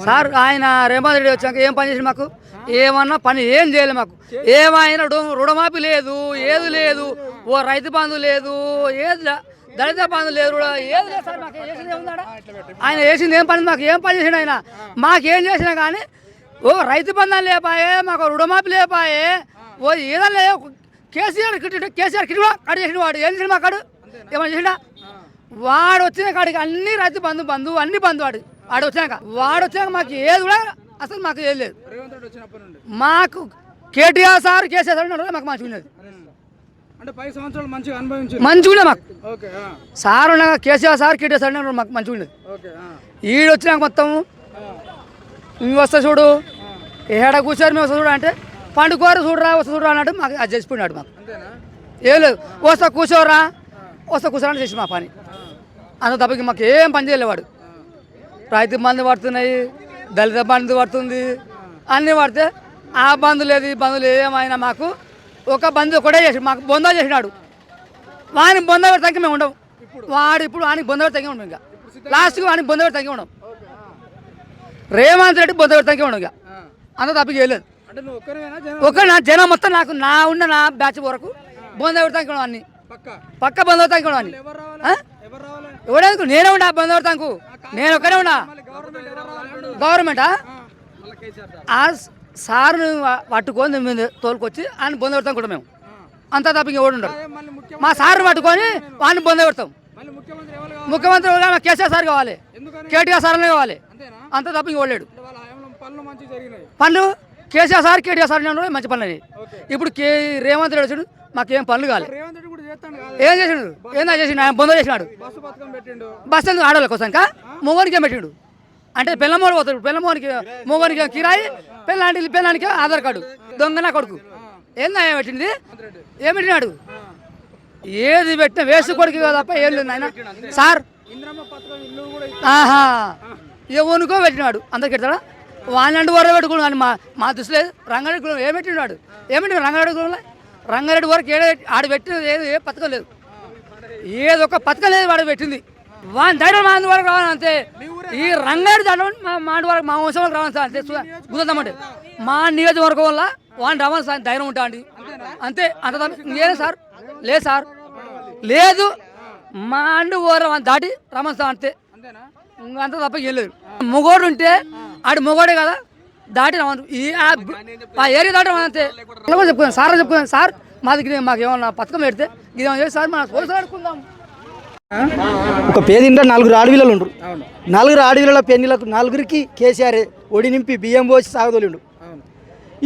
Sir ఆయన రేవంత్ రెడ్డి వచ్చాక ఏం పని చేసి మాకు? ఏమన్నా పని ఏం చేయలేదు మాకు. ఏమైనా రుణమాపి లేదు ఏది లేదు ఓ రైతు బంధు లేదు ఏది దళిత బంధు లేదు రుణ- ఏది లేదు సార్ మాకు. చేసింది ఏముందాడ ఆయన వేసింది ఏం పని? మాకు ఏం పని చేసిండు ఆయన? మాకేం చేసినా కానీ ఓ రైతు బంధాలు లేపాయే మాకు రుణమాపి లేపాయే ఓ ఏదన్నా లేదు KCR kit KCR kit cut చేసిన వాడు. ఏం చేసిన మా కాడు? ఏమన్నా చేసిండా? వాడు వచ్చిన కాడికి అన్ని రైతు బంధు బంధువు అన్ని బంధు వాడు. వాడు వచ్చినాక వాడు వచ్చినాక మాకు ఏది కూడా అసలు మాకు ఏది లేదు. మాకు కేటీఆర్ సార్ కేసీఆర్ సార్ మాకు మంచిగా ఉన్నది అంటే పది సంవత్సరాలు మంచిగా అనుభవించారు. మంచిగా మాకు. సార్ ఉండగా కేసీఆర్ సార్ కేటీఆర్ సార్ మాకు మంచిగా ఆ, ఈడు వచ్చినాక మొత్తం ఇంక వస్తా చూడు ఏడ కూర్చోరు మేము వస్తా చూడు అంటే పండుకోరు చూడరా వస్తా చూడరా అన్నట్టు మాకు అది చేసిపోయినాడు మాకు. ఏం లేదు వస్తా కూర్చోరా వస్తా కూర్చోరా అని చేసి మా పని. అంత తప్పకి మాకు ఏం పని చేయలేవాడు. రైతు బంధు పడుతున్నాయి దళిత బంధు పడుతుంది అన్నీ పడితే ఆ బంధు లేదు ఈ బంధు లేదు ఏమైనా మాకు ఒక బంధు ఒకటే చేసి మాకు బొందా చేసినాడు. వాని బొంద పెడతాకి మేము ఉండవు వాడు ఇప్పుడు వానికి బొంద పెడతాకి ఉండం ఇంకా. లాస్ట్కి వానికి బొంద పెడతాకి ఉండం రేవంత్ రెడ్డి బొంద పెడతాకి ఉండం ఇక. అంత తప్పకి చేయలేదు. ఒక నా జనం? మొత్తం నాకు నా ఉన్న నా బ్యాచ్ వరకు బొంద పెడతాకి ఉండవు అన్ని. పక్క? పక్క బంద్ అవుతాకి ఉండవు అన్ని. ఎవడేందుకు? నేనే ఉన్నా బంద్ అవుతాకు నేను ఒక్కనే ఉన్నా. గవర్నమెంట్? ఆ సార్ను పట్టుకొని మేము తోలుకొచ్చి ఆయన బొంద పెడతాం కూడా మేము. అంత తప్ప ఇంకెవడు మళ్ళీ ముఖ్యమంత్రి మా సార్ని పట్టుకొని వాడిని బొంద పెడతాం. ముఖ్యమంత్రి కేసీఆర్ సార్ కావాలి. కేటీఆర్ సార్ కావాలి. అంత తప్ప ఇంకోలేడు హయాంలో పనులు కేసీఆర్ సార్ కేటీఆర్ సార్ మంచి పనులు ఓకే. ఇప్పుడు కే రేవంత్ రెడ్డి వచ్చాడు మాకేం పనులు కావాలి ఏం చేసిండు? ఏందా చేసిండు? ఆయన బొంద చేసినాడు. బస్సు ఎందుకు ఆడవాళ్ళ కోసం మొగోనికి ఏం పెట్టిండు? అంటే పిల్లమోడు పోతాడు. పిల్లమోనికి మొగోనికి కిరాయి పిల్లాంటి పిల్లానికి ఆధార్ కార్డు. దొంగ నా కొడుకు. ఏందా ఏం పెట్టింది? ఏం పెట్టినాడు? ఏది పెట్టినా వేసు కొడుకు తప్ప ఏం లేదు నాయన. సార్. ఆహా. ఎవనుకో పెట్టినాడు. అందరికి పెడతాడా? వాళ్ళంటి వరకు పెట్టుకున్నాడు. అని మా మా దృష్టి లేదు రంగారెడ్డి కులం ఏం పెట్టినాడు? ఏమిటి రంగారెడ్డి కులంలో? రంగారెడ్డి వరకు ఏడ ఆడు పెట్టినది ఏది ఏ పథకం లేదు. ఏదో ఒక పథకం లేదు వాడు పెట్టింది. వాని ధైర్యం మా రావాలి అంతే. ఈ రంగారెడ్డి దండం మా మా వరకు మా వంశం వరకు రావాలి సార్ అంతే గుర్తుందామంటే మా నియోజకవర్గం వల్ల వాడిని రావాలి సార్ ధైర్యం ఉంటా అండి. అంతే. అంత తప్ప ఇంకేం సార్. లేదు సార్. లేదు. మా అండు ఓర దాటి రమణ సార్ అంతే. అంత తప్ప ఏం లేదు. మొగోడు ఉంటే ఆడు మొగోడే కదా. దాటి రమ్మను. ఈ ఆ- ఏరియా దాటి అంతే. చెప్పుకున్నాను సార్ చెప్పుకున్నాను సార్ మా దగ్గర మాకు ఏమన్నా పథకం పెడితే ఇదేమో సార్ మన ఆడుకుందాం. ఒక పేదింట్లో నలుగురు ఆడవిల్లలు ఉండరు. నలుగురు ఆడవిల్లల పెళ్ళిలకు నలుగురికి కేసీఆర్ ఒడి నింపి బియ్యం పోసి సాగదోలిండు.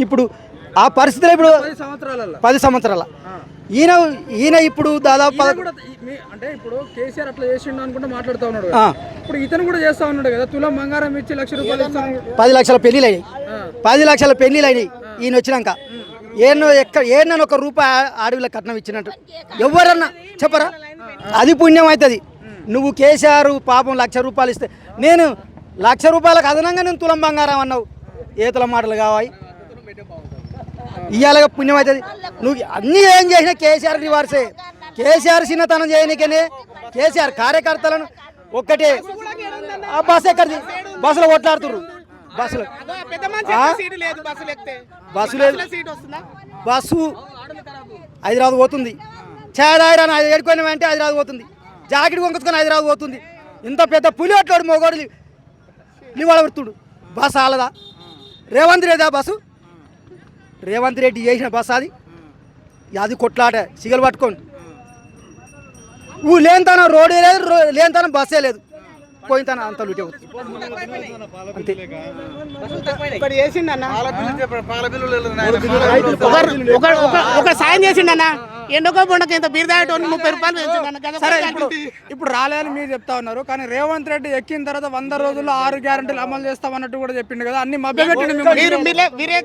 ఇప్పుడు ఆ పరిస్థితిలో ఇప్పుడు పది సంవత్సరాల. ఈయన ఈయన ఇప్పుడు దాదాపు అంటే ఇప్పుడు కేసీఆర్ అట్లా చేసిండు అనుకుంటే మాట్లాడుతూ ఉన్నాడు. ఇప్పుడు ఇతను కూడా చేస్తా ఉన్నాడు కదా. తులం బంగారం ఇచ్చి లక్ష రూపాయలు పది లక్షల పెళ్ళిలు అయినాయి. పది లక్షల పెళ్ళిలు అయినాయి ఈయన వచ్చినాక. ఏనో ఎక్కడ ఏనో ఒక రూపాయి ఆ- కట్నం ఇచ్చినట్టు. ఎవరన్నా చెప్పరా? అది పుణ్యం అవుతుంది. నువ్వు కేసీఆర్ పాపం లక్ష రూపాయలు ఇస్తే నేను లక్ష రూపాయలకు అదనంగా నేను తులం బంగారం అన్నావు. ఏ తులం మాటలు కావాలి ఇవాళ పుణ్యం అవుతుంది. నువ్వు అన్నీ ఏం చేసినా కేసీఆర్ రివార్సే కేసీఆర్ చిన్నతనం చేయనికనే కేసీఆర్ కార్యకర్తలను ఒక్కటే. ఆ బస్ ఎక్కడిది? బస్సులో కొట్లాడుతుర్రు. బస్సులో? బస్సు లేదు బస్సు హైదరాబాద్ పోతుంది. చాదాయిరా ఏడుకొని అంటే హైదరాబాద్ పోతుంది. జాకెట్ కొనుక్కొని హైదరాబాద్ పోతుంది. ఇంత పెద్ద పులి అట్లాడు మొగోడు లివాళ పెడుతుడు బస్సు ఆలదా? రేవంత్ రెడ్డి బస్సు? రేవంత్ రెడ్డి చేసిన బస్సు అది. అది కొట్లాట సిగలు పట్టుకొని ఊ లేనితనం రోడే లేదు లేనితనం బస్సే లేదు. పోయిన అంత లూటే. అంతే. ఇక్కడ చేసిండన్న ఒక సాయం చేసిండన్న ఎండకో బొండకి ఇంత బీరదాయటోని ముప్పై రూపాయలు సరే ఇప్పుడు ఇప్పుడు రాలేదని మీరు చెప్తా ఉన్నారు. కానీ రేవంత్ రెడ్డి ఎక్కిన తర్వాత వంద రోజుల్లో ఆరు గ్యారంటీలు అమలు చేస్తామన్నట్టు కూడా చెప్పిండు కదా. అన్ని మభ్య పెట్టిండు మిమ్మల్ని. మీరు మీరే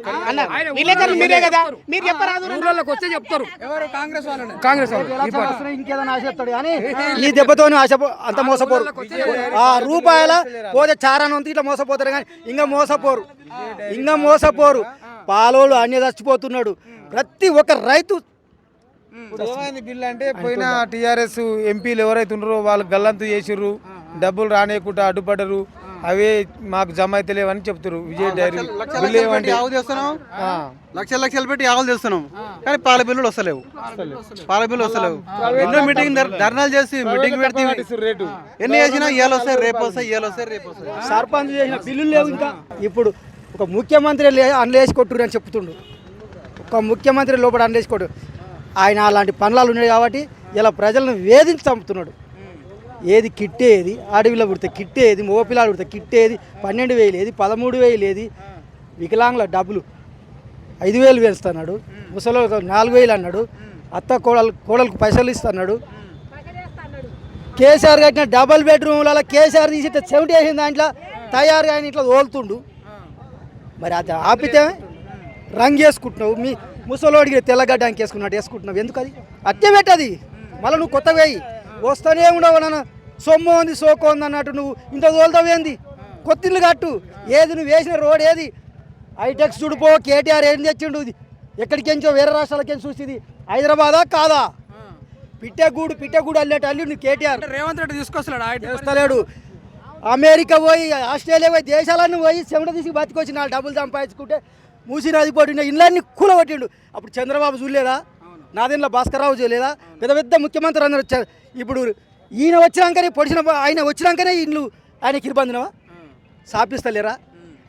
విలేకరులు కదా. మీరు చెప్పరాదు ఊళ్ళోకి వస్తే చెప్తారు. ఎవరు? కాంగ్రెస్ వాళ్ళని. కాంగ్రెస్ వాళ్ళు. ఇంకేదైనా ఆశిస్తాడు కానీ ఈ దెబ్బతోని ఆశ అంత మోసపోరు. ఆ రూపాయల పోతే చారాను అంత ఇట్లా మోసపోతారు కానీ ఇంకా మోసపోరు. ఇంకా మోసపోరు. పాలోళ్ళు అన్ని చచ్చిపోతున్నాడు. ప్రతి ఒక్క రైతు ఏమైంది బిల్ అంటే పోయిన టీఆర్ఎస్ ఎంపీలు ఎవరైతే ఉన్నారో వాళ్ళు గల్లంతు చేసిర్రు డబ్బులు రానియకుండా అడ్డుపడ్డరు అవి మాకు జమ అయితే లేవని చెప్తారు విజయ్ డైరీ లక్షల బిల్లు లక్షలు ఏమంటే లక్షల లక్షలు పెట్టి ఆవులు తెస్తున్నాం. కానీ పాల బిల్లులు వస్తలేవు. పాల బిల్లు వస్తలేవు. ఎన్నో మీటింగ్ ధర్నాలు చేసి మీటింగ్ పెడితే రేటు. ఎన్ని చేసినా ఇవాళ వస్తాయి రేపు వస్తాయి ఇవాళ వస్తాయి రేపు వస్తాయి. సర్పంచ్ చేసిన బిల్లులు లేవు ఇంకా. ఇప్పుడు ఒక ముఖ్యమంత్రి లే- అండ్లేసి కొట్టురు అని చెప్తుండు. ఒక ముఖ్యమంత్రి లోపల అండ్లేసి కొట్టు ఆయన అలాంటి పనులు ఉన్నాయి కాబట్టి ఇలా ప్రజలను వేధించి చంపుతున్నాడు. ఏది కిట్టేది అడవిలో పుడితే కిట్టేది మోపిలాడు పుడితే కిట్టేది పన్నెండు వేలు ఏది పదమూడు వేలు ఏది వికలాంగుల డబ్బులు ఐదు వేలు వేస్తున్నాడు ముసలి నాలుగు వేలు అన్నాడు అత్త కోడలు కోడలకు పైసలు ఇస్తున్నాడు. కేసీఆర్ కట్టిన డబల్ బెడ్రూమ్లలో కేసీఆర్ తీసి ఇట్లా చెవిటి వేసిన దాంట్లో తయారుగా ఆయన ఇట్లా తోలుతుండు. మరి అది ఆపితే రంగు వేసుకుంటున్నావు మీ ముసలోడికి తెల్లగడ్డానికి వేసుకున్నట్టు వేసుకుంటున్నావు. ఎందుకు అది అట్టే పెట్టది మళ్ళీ నువ్వు కొత్త వేయి. వస్తూనే ఉండవు నాన్న. సొమ్ము ఉంది సోకు ఉంది అన్నట్టు నువ్వు ఇంత తోలుతావేంది కొత్తిల్లు కట్టు. ఏది నువ్వు వేసిన రోడ్ ఏది? హైటెక్స్ చూడిపో కేటీఆర్ ఏం తెచ్చిండు ఇది? ఎక్కడికెంచో వేరే రాష్ట్రాలకేం చూస్తుంది హైదరాబాదా కాదా? పిట్టెగూడు పిట్టెగూడు అల్లేట అల్లి నువ్వు కేటీఆర్. రేవంత్ రెడ్డి తీసుకొస్తాడు చేస్తలేడు అమెరికా పోయి ఆస్ట్రేలియా పోయి దేశాలన్నీ పోయి చెమట తీసి బతికొచ్చి నాలుగు డబ్బులు సంపాదించుకుంటే మూసి నది పోటీ ఇళ్ళన్ని కూలగొట్టిండు. అప్పుడు చంద్రబాబు చూడలేదా? నాదెండ్ల భాస్కర్రావు చూడలేదా? పెద్ద పెద్ద ముఖ్యమంత్రి అందరూ వచ్చారు. ఇప్పుడు ఈయన వచ్చినాకనే పొడిచిన ఆయన వచ్చినాకనే ఇల్లు ఆయనకి ఇబ్బందినవా సాపిస్తలేరా?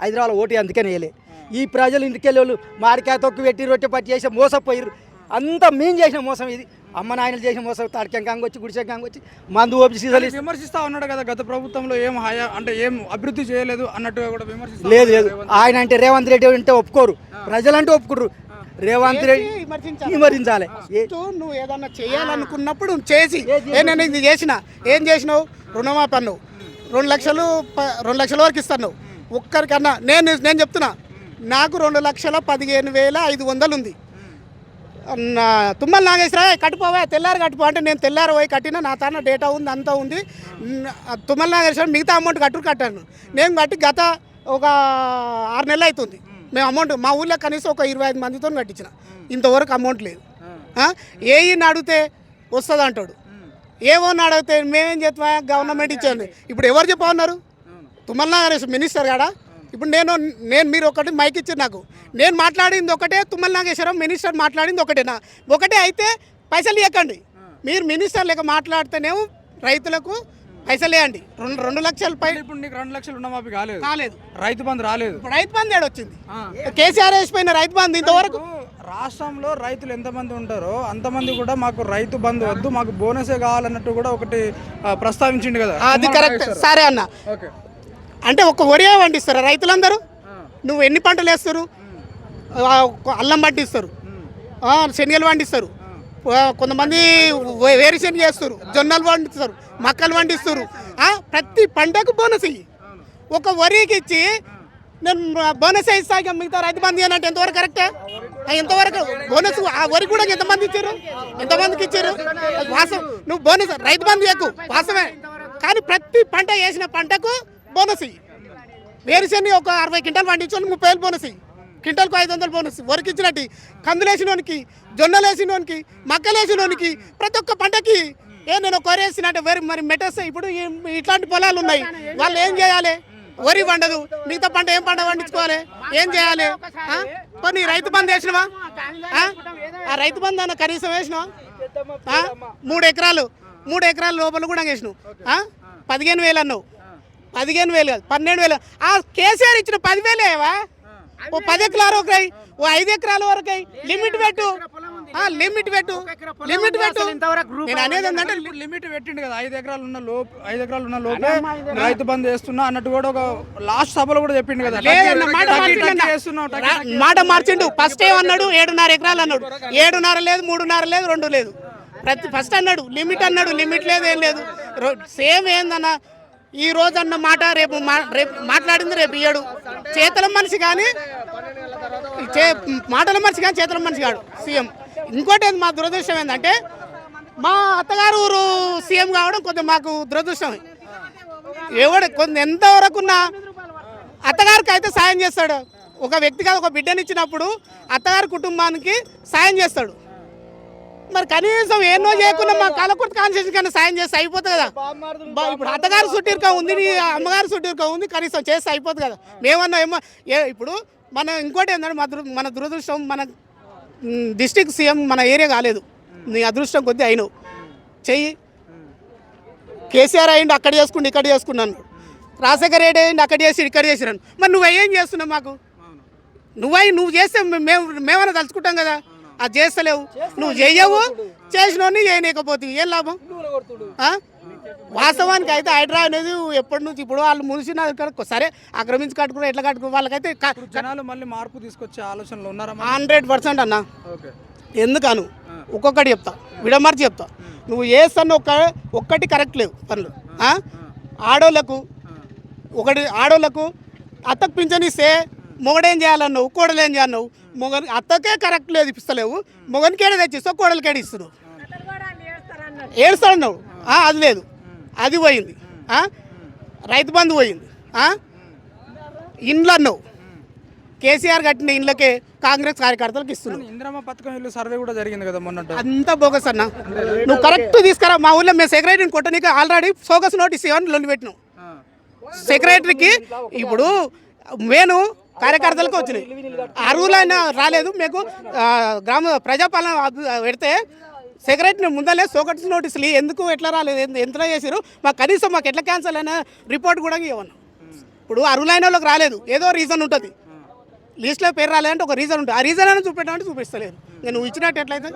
హైదరాబాద్ ఓటు అందుకనే వేయలే. ఈ ప్రజలు ఇంటికెళ్ళి వాళ్ళు మారికాయ తొక్కు పెట్టి రొట్టె పట్టి చేసి మోసపోయారు అంతా మేము చేసిన మోసం ఇది. అమ్మ నాయనలు చేసిన మోసం తాడికెం కాంగ వచ్చి గుడిసెం కాంగ వచ్చి మందు ఓపి ఇస్తే విమర్శిస్తా ఉన్నాడు కదా గత ప్రభుత్వంలో ఏం హయా అంటే ఏం అభివృద్ధి చేయలేదు అన్నట్టుగా కూడా విమర్శిస్తా లేదు లేదు. ఆయన అంటే రేవంత్ రెడ్డి అంటే ఒప్పుకోరు. ప్రజలంటే ఒప్పుకోరు రేవంత్ రెడ్డి విమర్శించాలి. నువ్వు ఏదన్నా చేయాలనుకున్నప్పుడు నువ్వు చేసి. ఏ నేను ఇది చేసిన? ఏం చేసినావు? రుణమాఫీ అన్నావు. రెండు లక్షలు ప- రెండు లక్షల వరకు ఇస్తాను ఒక్కరికన్నా నేను నేను చెప్తున్నా. నాకు రెండు లక్షల పదిహేను వేల ఐదు వందలు ఉంది. తుమ్మల నాగేశ్వర కట్టుపోవా తెల్లారి కట్టుపో అంటే నేను తెల్లారి పోయి కట్టిన నా తాన డేటా ఉంది అంతా ఉంది. తుమ్మల నాగేశ్వర మిగతా అమౌంట్ కట్టు కట్టాను. నేను కట్టి గత ఒక ఆరు నెలలు అవుతుంది మేము అమౌంట్ మా ఊళ్ళో కనీసం ఒక ఇరవై ఐదు మందితో కట్టించిన. ఇంతవరకు అమౌంట్ లేదు? ఏఈని అడిగితే వస్తుంది అంటాడు. ఏవో అడిగితే మేమేం చేస్తామా గవర్నమెంట్ ఇచ్చాను ఇప్పుడు ఎవరు చెప్పన్నారు తుమ్మల నాగేశ్వర మినిస్టర్ కాడా ఇప్పుడు నేను నేను మీరు ఒకటి మైక్ ఇచ్చారు నాకు. నేను మాట్లాడింది ఒకటే తుమ్మల నాగేశ్వరం మినిస్టర్ మాట్లాడింది ఒకటేనా? ఒకటే అయితే పైసలు ఇవ్వకండి మీరు మినిస్టర్ లేక మాట్లాడితేనేమో రైతులకు పైసలు వేయండి రెండు రెండు లక్షల పై ఇప్పుడు నీకు రెండు లక్షలు రుణమాఫీ కాలేదు. కాలేదు. రైతు బంధు రాలేదు. ఇప్పుడు రైతు బంధు ఏడొచ్చింది కేసీఆర్ వేసిపోయిన రైతు బంధు ఇంతవరకు రాష్ట్రంలో రైతులు ఎంతమంది ఉంటారో అంతమంది కూడా మాకు రైతు బంధు వద్దు మాకు బోనసే కావాలన్నట్టు కూడా ఒకటి ప్రస్తావించిండు కదా. అది కరెక్ట్. సరే అన్న. ఓకే. అంటే ఒక వరియే పండిస్తారు రైతులందరూ. నువ్వు ఎన్ని పంటలు వేస్తారు? అల్లం పండిస్తారు. శనగలు పండిస్తారు. కొంతమంది వే- వేరుశనగ చేస్తారు జొన్నలు పండిస్తారు. మక్కలు పండిస్తారు. ప్రతి పంటకు బోనస్ ఇయ్యి. ఒక వరికి ఇచ్చి నేను బోనస్ ఇస్తాక మిగతా రైతు బంధు అంటే ఎంతవరకు కరెక్టే ఎంతవరకు? బోనస్ ఆ వరి కూడా ఎంతమంది ఇచ్చారు? ఎంతమందికి ఇచ్చారు? వాసం నువ్వు బోనస్ రైతు బంధు ఎక్కువ వాసమే. కానీ ప్రతి పంట వేసిన పంటకు బోనస్. వేరుశని ఒక అరవై క్వింటాలు పండించుకొని ముప్పై వేలు బోనస్. క్వింటల్కు ఐదు వందలు బోనస్. వరకు ఇచ్చినట్టు జొన్నలేసినోనికి వేసినోనికి మక్కలు వేసినోనికి ప్రతి ఒక్క పంటకి ఏ నేను కొరేసినట్టు వరి మరి మెటస్ ఇప్పుడు ఇట్లాంటి పొలాలు ఉన్నాయి. వాళ్ళు ఏం చేయాలి? వరి పండదు. మిగతా పంట ఏం పంట పండించుకోవాలి? ఏం చేయాలి? కొన్ని పోనీ రైతు బంధు వేసినవా? ఆ? రైతు బంధు అన్న కనీసం వేసినావా? మూడు ఎకరాలు. మూడు ఎకరాల లోపల కూడా వేసినావు. పదిహేను వేలు అన్నావు. పదిహేను వేలు కాదు పన్నెండు వేలు. ఆ కేసీఆర్ ఇచ్చిన పదివేలేవా ఓ పది ఎకరాలు ఒక ఓ ఐదు ఎకరాల వరకు లిమిట్ పెట్టు. ఆ, లిమిట్ పెట్టు. లిమిట్ పెట్టు. నేను అనేది ఏంటంటే లిమిట్ పెట్టిండు కదా ఐదు ఎకరాలు ఉన్న లోపు ఐదు ఎకరాలు ఉన్న లోపే రైతు బంధు వేస్తున్నా అన్నట్టు కూడా ఒక లాస్ట్ సభలో కూడా చెప్పిండు కదా మాట మార్చిండు ఫస్ట్ ఏమన్నాడు? ఏడున్నర ఎకరాలు అన్నాడు. ఏడున్నర లేదు మూడున్నర లేదు రెండు లేదు. ప్రతి ఫస్ట్ అన్నాడు లిమిట్ అన్నాడు లిమిట్ లేదు ఏం లేదు. సేమ్ ఏందన్న ఈ రోజు అన్న మాట రేపు మా- రేపు మాట్లాడింది రేపు ఇయ్యడు. చేతల మనిషి కానీ చే మాటల మనిషి కానీ చేతల మనిషి కాడు సీఎం. ఇంకోటి మా దురదృష్టం ఏంటంటే మా అత్తగారు ఊరు సీఎం కావడం కొంచెం మాకు దురదృష్టం ఎవడు కొంత ఎంతవరకున్నా అత్తగారికి అయితే సాయం చేస్తాడు. ఒక వ్యక్తిగా ఒక బిడ్డనిచ్చినప్పుడు అత్తగారి కుటుంబానికి సాయం చేస్తాడు. మరి కనీసం ఎన్నో చేయకుండా మా కలకుర్తి కాన్స్టిట్యూషన్ కన్నా సాయం చేస్తే అయిపోతుంది కదా. ఇప్పుడు అత్తగారు సుట్టిరుక ఉంది నీ అమ్మగారు సుట్టిరుక ఉంది కనీసం చేస్తే అయిపోతుంది కదా. మేమన్నా ఏమో ఇప్పుడు మన ఇంకోటి ఏంటంటే మన మన దురదృష్టం మన డిస్టిక్ సీఎం మన ఏరియా కాలేదు. నీ అదృష్టం కొద్దీ అయినవు. చెయ్యి. కేసీఆర్ అయ్యిండు అక్కడ చేసుకుండు ఇక్కడ చేసుకున్నాను రాజశేఖర రెడ్డి అయ్యిండు అక్కడ చేసి ఇక్కడ చేసిరాను మరి నువ్వు ఏం చేస్తున్నావు మాకు? నువ్వై నువ్వు చేస్తే మే- మేము మేమైనా తలుచుకుంటాం కదా. అది చేస్తలేవు. నువ్వు చెయ్యవు చేసినోని చేయలేకపోతే ఏం లాభం? వాస్తవానికి అయితే హైడ్రా అనేది ఎప్పటి నుంచి ఇప్పుడు వాళ్ళు మునిసిన సరే ఆక్రమించి కట్టుకున్నారు ఎట్లా కట్టుకున్నారు వాళ్ళకైతే జనాలు మళ్ళీ మార్పు తీసుకొచ్చే ఆలోచనలు ఉన్నారా? హండ్రెడ్ పర్సెంట్ అన్న. ఎందుకను? ఒక్కొక్కటి చెప్తా విడమర్చి చెప్తా. నువ్వు చేస్తాను ఒక్క ఒక్కటి కరెక్ట్ లేవు పనులు? ఆడోళ్ళకు ఒకటి ఆడోళ్ళకు అత్తకు పింఛన్ ఇస్తే మొగడేం చేయాలన్నావు? కోడలు ఏం చేయాలన్నావు? మొగని అత్తకే కరెక్ట్ లేదు ఇస్తలేవు మొగనికేడే తెచ్చిస్తావు? కోడలికేడే ఇస్తున్నావు. ఏడుస్తాడన్నావు? ఆ, అది లేదు. అది పోయింది? రైతు బంధు పోయింది? ఇండ్లు అన్నావు కేసీఆర్ కట్టిన ఇండ్లకే కాంగ్రెస్ కార్యకర్తలకు ఇస్తున్నావు. ఇంద్రమ్మ పథకం ఇల్లు సర్వే కూడా జరిగింది కదా మొన్నట అంతా బోగస్ అన్న. నువ్వు కరెక్ట్ తీసుకురా. మా ఊళ్ళో మేము సెక్రటరీని కొట్టనీకి ఆల్రెడీ ఫోకస్ నోటీస్ ఇవ్వని లొల్లి పెట్టినాం. సెక్రటరీకి ఇప్పుడు నేను కార్యకర్తలకు వచ్చినాయి. అరువులైనా రాలేదు. మీకు గ్రామ ప్రజాపాలన పెడితే సెక్రటరీని ముందలే సోకట్స్ నోటీసులు ఎందుకు ఎట్లా రాలేదు? ఎంత- ఎంత చేసారు మాకు కనీసం మాకు ఎట్లా క్యాన్సల్ అయినా రిపోర్ట్ కూడా ఇవ్వను ఇప్పుడు అరువులైన వాళ్ళకి రాలేదు. ఏదో రీజన్ ఉంటుంది. లిస్ట్లో పేరు రాలేదంటే ఒక రీజన్ ఉంటుంది. ఆ రీజన్ అయినా చూపెట్టామంటే చూపిస్తలేదు. నేను ఇచ్చినట్టు ఎట్లయితే